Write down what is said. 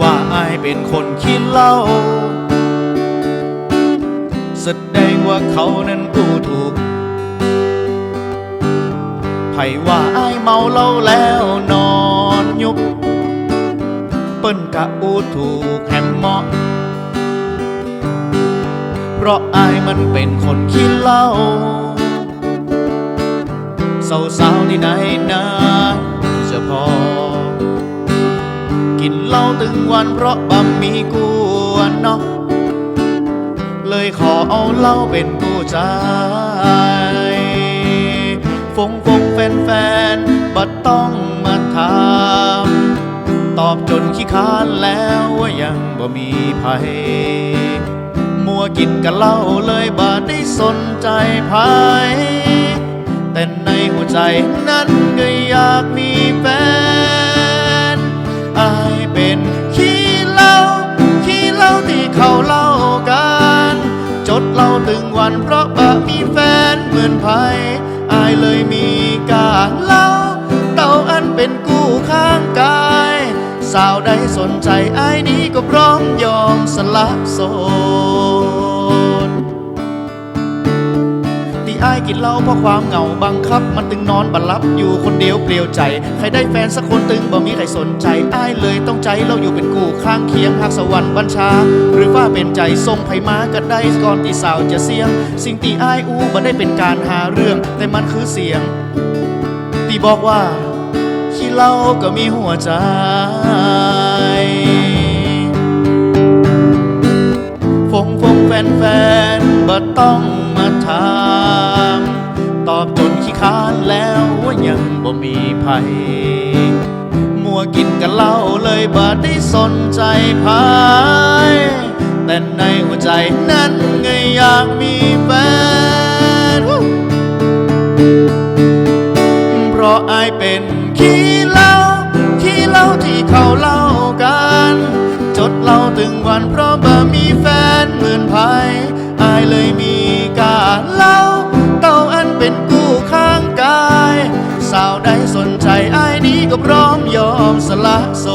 ว่าอายเป็นคนขี้เล้าแสดงว่าเขานั้นกูถูกไผว่าอายเมาเหล้าแล้วนอนยุบ เปิ้นกะอูถูกแฮมเหมาะ เพราะอายมันเป็นคนขี้เล้าสาวๆที่ไหนนะจะพอ กินเหล้าตึงวันเพราะบะหมีกวนเนาะเลยขอเอาเหล้าเป็นกู้ใจฟงฟงแฟนแฟนบัดต้องมาถามตอบจนขี้ค้านแล้วว่ายังบ่มีภัยมัวกินกันเหล้าเลยบ่ได้สนใจภัยแต่ในหัวใจนั้นก็อยากมีแฟน ตึงวันเพราะบะมีแฟนเหมือนภัยอายเลยมีการเล่าเต่าอันเป็นกู้ข้างกาย สาวใดสนใจอายนี้ก็พร้อมยอมสละโสด อายกินเหล้าเพราะความเหงาบังคับ มันตึงนอนบัลลับอยู่คนเดียวเปลี่ยวใจ ใครได้แฟนสักคนตึงบ่มีใครสนใจอายเลยต้องใจเราอยู่เป็นกูข้างเคียงหากสวรรค์บัญชา หรือว่าเป็นใจทรงไผมาก็ได้ก่อนที่สาวจะเสียง สิ่งที่อายอู้บ่ได้เป็นการหาเรื่อง แต่มันคือเสียงที่บอกว่าขี้เหล้าก็มีหัวใจฟงฟงแฟนแฟนบ่ต้องมาถาม คานแล้วว่ายังบ่มีภัยมัวกินกันเหล้าเลยบ่ได้สนใจภัยแต่ในหัวใจนั้นก็อยากมีแฟนเพราะอายเป็นขี้เหล้าขี้เหล้าที่เขาเล่ากัน จดเล่าถึงวันเพราะบ่มีแฟนเหมือนภัยอายเลยมี ใจไอ้นี้ก็พร้อมยอมสละโส